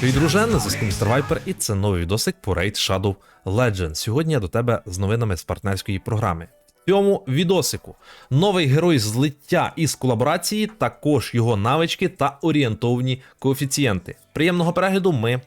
Привіт, дружен, на зв'язку Містер Вайпер, і це новий відосик по Raid Shadow Legends. Сьогодні я до тебе з новинами з партнерської програми. В цьому відосику новий герой злиття із колаборації, також його навички та орієнтовні коефіцієнти. Приємного перегляду ми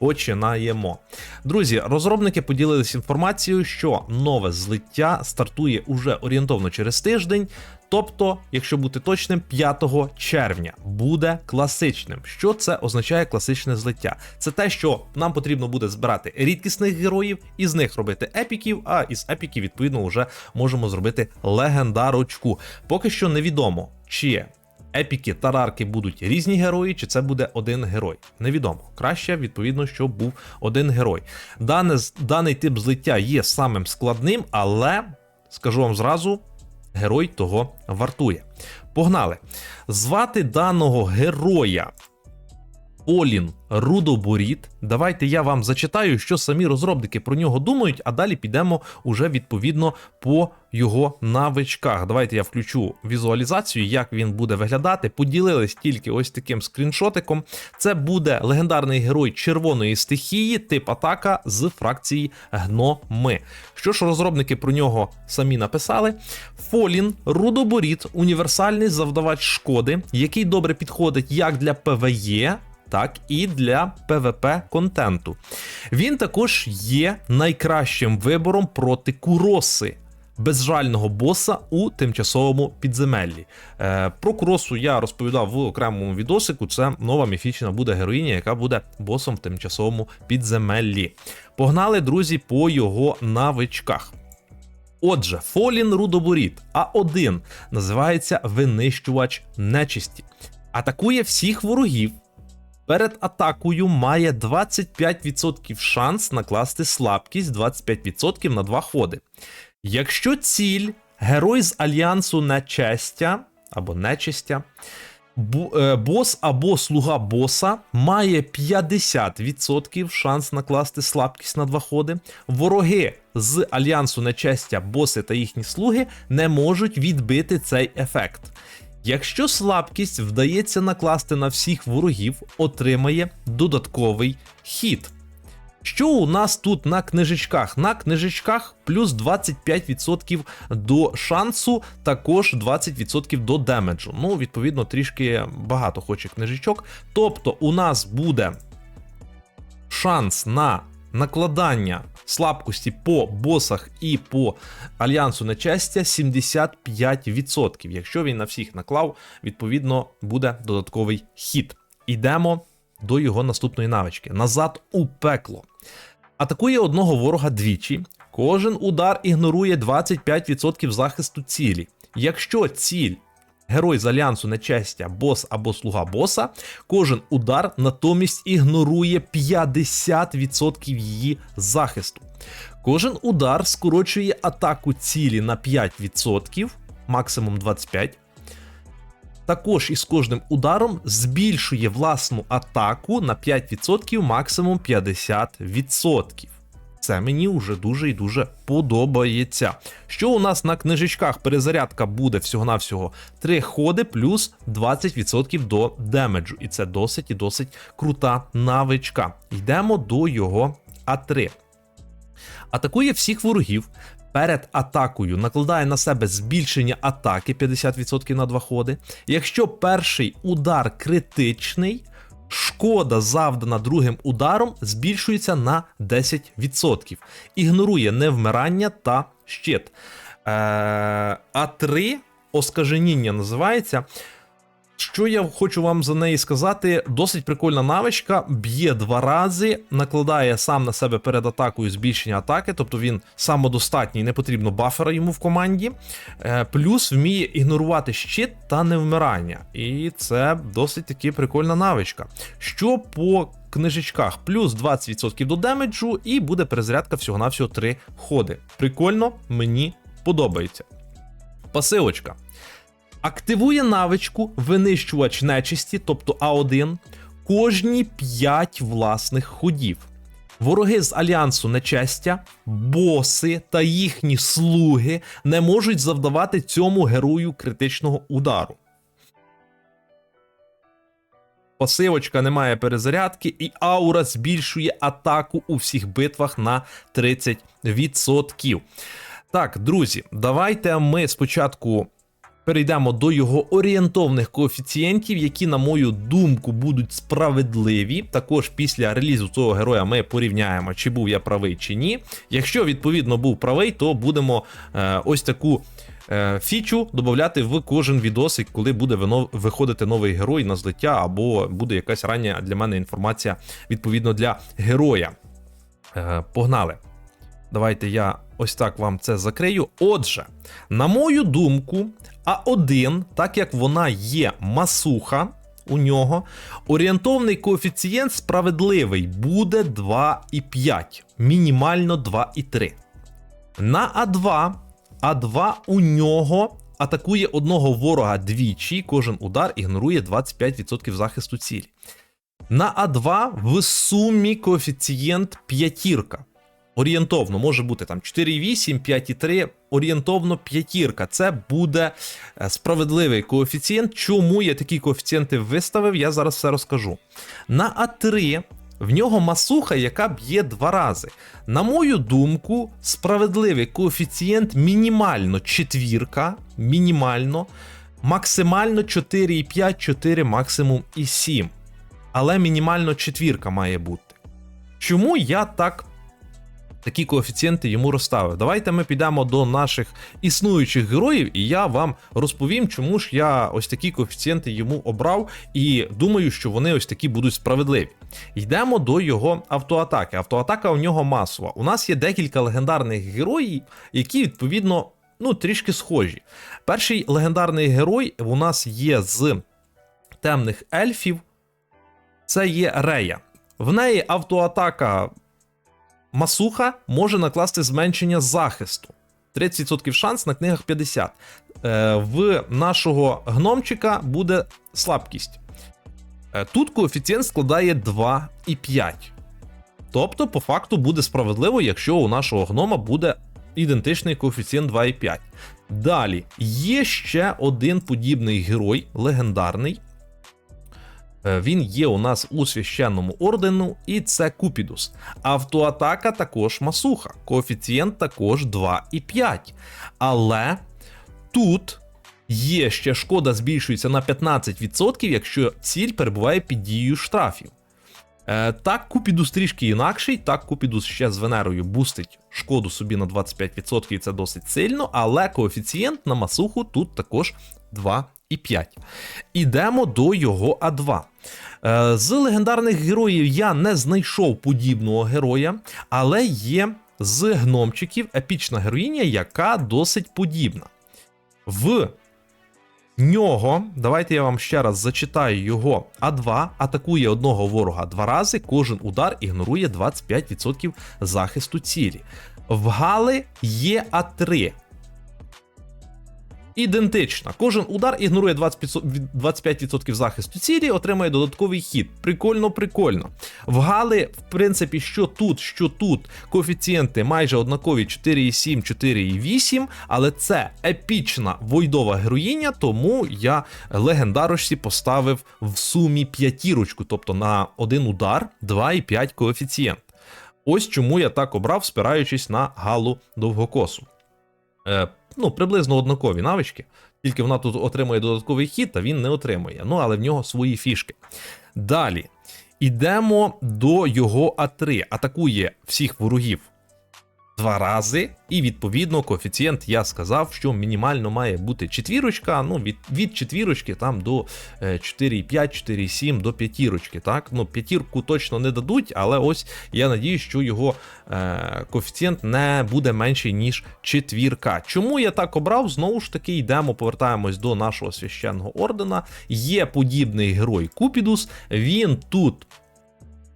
починаємо. Друзі, розробники поділились інформацією, що нове злиття стартує уже орієнтовно через тиждень. Тобто, якщо бути точним, 5 червня буде класичним. Що це означає класичне злиття? Це те, що нам потрібно буде збирати рідкісних героїв, і з них робити епіків, а із епіків, відповідно, вже можемо зробити легендарочку. Поки що невідомо, чи епіки тарарки будуть різні герої, чи це буде один герой. Невідомо. Краще, відповідно, щоб був один герой. Дане, даний тип злиття є самим складним, але скажу вам зразу. Герой того вартує. Погнали. Звати даного героя Олін Рудоборіт. Давайте я вам зачитаю, що самі розробники про нього думають, а далі підемо уже відповідно по його навичках. Давайте я включу візуалізацію, як він буде виглядати. Поділились тільки ось таким скріншотиком. Це буде легендарний герой червоної стихії, тип атака з фракції гноми. Що ж розробники про нього самі написали? Фолін Рудоборіт універсальний завдавач шкоди, який добре підходить як для ПВЕ, так і для PvP контенту. Він також є найкращим вибором проти Куроси. Безжального боса у тимчасовому підземеллі. Е, про Куросу я розповідав в окремому відосику. Це нова міфічна буде героїня, яка буде босом в тимчасовому підземеллі. Погнали, друзі, по його навичках. Отже, Фолін Рудоборіт А1 називається винищувач нечисті. Атакує всіх ворогів, Перед атакою має 25% шанс накласти слабкість 25% на два ходи. Якщо ціль герой з альянсу нечестя або е, бос або слуга боса має 50% шанс накласти слабкість на два ходи. Вороги з альянсу нечестя, боси та їхні слуги не можуть відбити цей ефект. Якщо слабкість вдається накласти на всіх ворогів, отримає додатковий хід. Що у нас тут на книжечках? На книжечках плюс 25% до шансу, також 20% до демеджу. Ну, відповідно, трішки багато хоче книжечок. Тобто, у нас буде шанс на накладання слабкості по босах і по альянсу нечестя 75%. Якщо він на всіх наклав, відповідно буде додатковий хід. Ідемо до його наступної навички. Назад у пекло. Атакує одного ворога двічі. Кожен удар ігнорує 25% захисту цілі. Якщо ціль герой з альянсу нечестя, бос або слуга боса, кожен удар натомість ігнорує 50% її захисту. Кожен удар скорочує атаку цілі на 5%, максимум 25%. Також із кожним ударом збільшує власну атаку на 5%, максимум 50%. Це мені вже дуже і дуже подобається. Що у нас на книжечках? Перезарядка буде всього-навсього 3 ходи плюс 20% до демеджу. І це досить і досить крута навичка. Йдемо до його А3. Атакує всіх ворогів. Перед атакою накладає на себе збільшення атаки 50% на 2 ходи. Якщо перший удар критичний, шкода, завдана другим ударом, збільшується на 10%. Ігнорує невмирання та щит. Е, А3 оскаженіння називається. Що я хочу вам за неї сказати? Досить прикольна навичка. Б'є два рази, накладає сам на себе перед атакою збільшення атаки, тобто він самодостатній, не потрібно бафера йому в команді. Е, Плюс вміє ігнорувати щит та невмирання. І це досить таки прикольна навичка. Що по книжечках? Плюс 20% до демеджу, і буде перезарядка всього-навсього 3 ходи. Прикольно, мені подобається. Пасивочка. Активує навичку винищувач нечисті, тобто А1, кожні 5 власних ходів. Вороги з альянсу нечестя, боси та їхні слуги не можуть завдавати цьому герою критичного удару. Пасивочка немає перезарядки, і аура збільшує атаку у всіх битвах на 30%. Так, друзі, давайте ми спочатку перейдемо до його орієнтовних коефіцієнтів, які, на мою думку, будуть справедливі. Також після релізу цього героя ми порівняємо, чи був я правий, чи ні. Якщо відповідно був правий, то будемо е, ось таку. е, Фічу додати в кожен відосик, коли буде виходити новий герой на злиття, або буде якась рання для мене інформація відповідно для героя. Е, Погнали. Давайте я ось так вам це закрию. Отже, на мою думку, А1, так як вона є масуха у нього, орієнтовний коефіцієнт справедливий буде 2,5, мінімально 2,3. На А2, А2 у нього атакує одного ворога двічі, кожен удар ігнорує 25% захисту цілі. На А2 в сумі коефіцієнт п'ятірка. Орієнтовно може бути там 4,8, 5,3, орієнтовно п'ятірка. Це буде е, справедливий коефіцієнт. Чому я такі коефіцієнти виставив, я зараз все розкажу. На А3 в нього масуха, яка б'є два рази. На мою думку, справедливий коефіцієнт мінімально четвірка, мінімально, максимально 4,5, 4, максимум і 7. Але мінімально четвірка має бути. Чому я так такі коефіцієнти йому розставив. Давайте ми підемо до наших існуючих героїв, і я вам розповім, чому ж я ось такі коефіцієнти йому обрав, і думаю, що вони ось такі будуть справедливі. Йдемо до його автоатаки. Автоатака у нього масова. У нас є декілька легендарних героїв, які відповідно ну, трішки схожі. Перший легендарний герой у нас є з темних ельфів. Це є Рея. В неї автоатака Масуха може накласти зменшення захисту. 30% шанс на книгах 50. Е, в нашого гномчика буде слабкість. Е, тут коефіцієнт складає 2,5. Тобто, по факту, буде справедливо, якщо у нашого гнома буде ідентичний коефіцієнт 2,5. Далі є ще один подібний герой, легендарний. Е, Він є у нас у священному ордену, і це Купідус. Автоатака також масуха, коефіцієнт також 2,5. Але тут є ще шкода збільшується на 15%, якщо ціль перебуває під дією штрафів. Е, так, Купідус трішки інакший. Так, Купідус ще з Венерою бустить шкоду собі на 25%, і це досить сильно, але коефіцієнт на масуху тут також 2,5. Ідемо до його А2. Е, З легендарних героїв я не знайшов подібного героя, але є з гномчиків епічна героїня, яка досить подібна. В нього, давайте я вам ще раз зачитаю його А2, атакує одного ворога два рази, кожен удар ігнорує 25% захисту цілі. В Гали є А3. Ідентична. Кожен удар ігнорує 25% захисту цілі, отримує додатковий хід. Прикольно, прикольно. В Гали, в принципі, що тут, що тут, коефіцієнти майже однакові 4,7, 4,8, але це епічна войдова героїня, тому я легендарочці поставив в сумі п'ятірочку, тобто на один удар 2,5 коефіцієнт. Ось чому я так обрав, спираючись на Галу довгокосу. Ну, приблизно однакові навички, тільки вона тут отримує додатковий хід, а він не отримує. Ну, але в нього свої фішки. Далі. Ідемо до його А3. Атакує всіх ворогів два рази, і відповідно коефіцієнт я сказав, що мінімально має бути четвірочка. Ну, від, від четвірочки там до е, 4,5, 4,7 до п'ятірочки. Так, ну п'ятірку точно не дадуть, але ось я надію, що його е, коефіцієнт не буде менший, ніж четвірка. Чому я так обрав? Знову ж таки, йдемо, повертаємось до нашого священного ордена. Є подібний герой Купідус. Він тут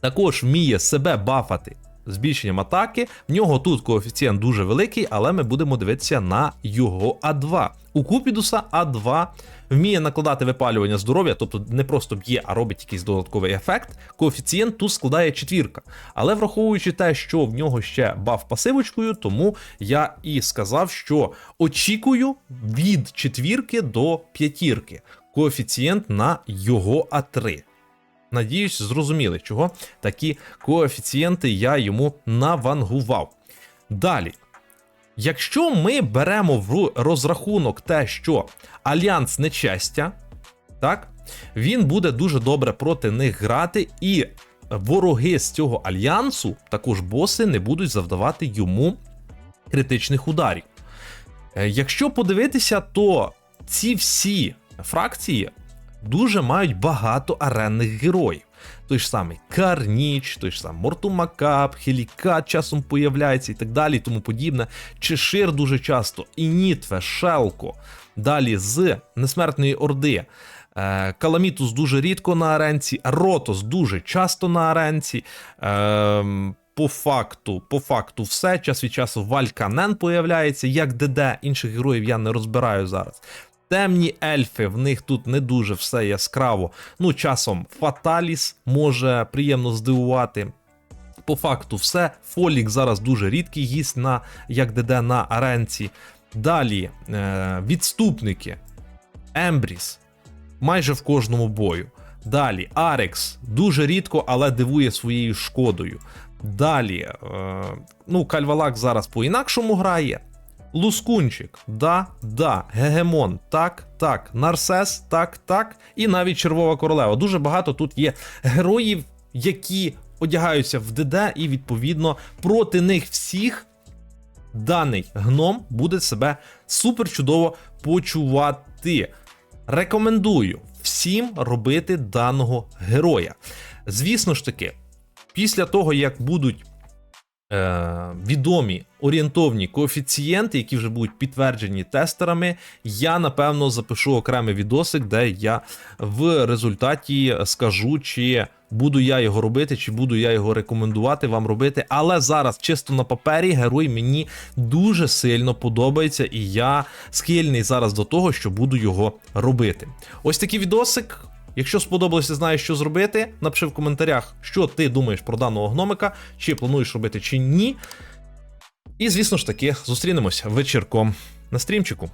також вміє себе бафати збільшенням атаки. В нього тут коефіцієнт дуже великий, але ми будемо дивитися на його А2. У Купідуса А2 вміє накладати випалювання здоров'я, тобто не просто б'є, а робить якийсь додатковий ефект. Коефіцієнт тут складає четвірка. Але враховуючи те, що в нього ще баф пасивочкою, тому я і сказав, що очікую від четвірки до п'ятірки. Коефіцієнт на його А3. Надіюсь, зрозуміли, чого такі коефіцієнти я йому навангував. Далі. Якщо ми беремо в розрахунок те, що альянс нечестя, так, він буде дуже добре проти них грати, і вороги з цього альянсу, також боси, не будуть завдавати йому критичних ударів. Е, Якщо подивитися, то ці всі фракції дуже мають багато аренних героїв. Той ж самий Карніч, той ж самий Мортумакап, Хелікат часом появляється і так далі, і тому подібне. Чешир дуже часто, Інітве, Шелко. Далі з Несмертної Орди. Е, Каламітус дуже рідко на аренці, Ротос дуже часто на аренці. Ем, по факту, по факту, все. Час від часу Вальканен появляється, як ДД, інших героїв я не розбираю зараз. Темні ельфи, в них тут не дуже все яскраво. Ну, часом Фаталіс може приємно здивувати. По факту, все. Фолік зараз дуже рідкий гість на як ДД на аренці. Далі е, відступники, Ембріс, майже в кожному бою. Далі Арекс дуже рідко, але дивує своєю шкодою. Далі, е, ну, Кальвалак зараз по-інакшому грає. Лускунчик, да, да, Гегемон, так, так, Нарсес, так, так, і навіть Червова королева. Дуже багато тут є героїв, які одягаються в ДД, і відповідно проти них всіх даний гном буде себе супер чудово почувати. Рекомендую всім робити даного героя. Звісно ж таки, після того, як будуть відомі орієнтовні коефіцієнти, які вже будуть підтверджені тестерами, я напевно запишу окремий відосик, де я в результаті скажу, чи буду я його робити, чи буду я його рекомендувати вам робити. Але зараз, чисто на папері, герой мені дуже сильно подобається, і я схильний зараз до того, що буду його робити. Ось такий відосик. Якщо сподобалося, знаєш, що зробити, напиши в коментарях, що ти думаєш про даного гномика, чи плануєш робити, чи ні. І, звісно ж таки, зустрінемось вечірком на стрімчику.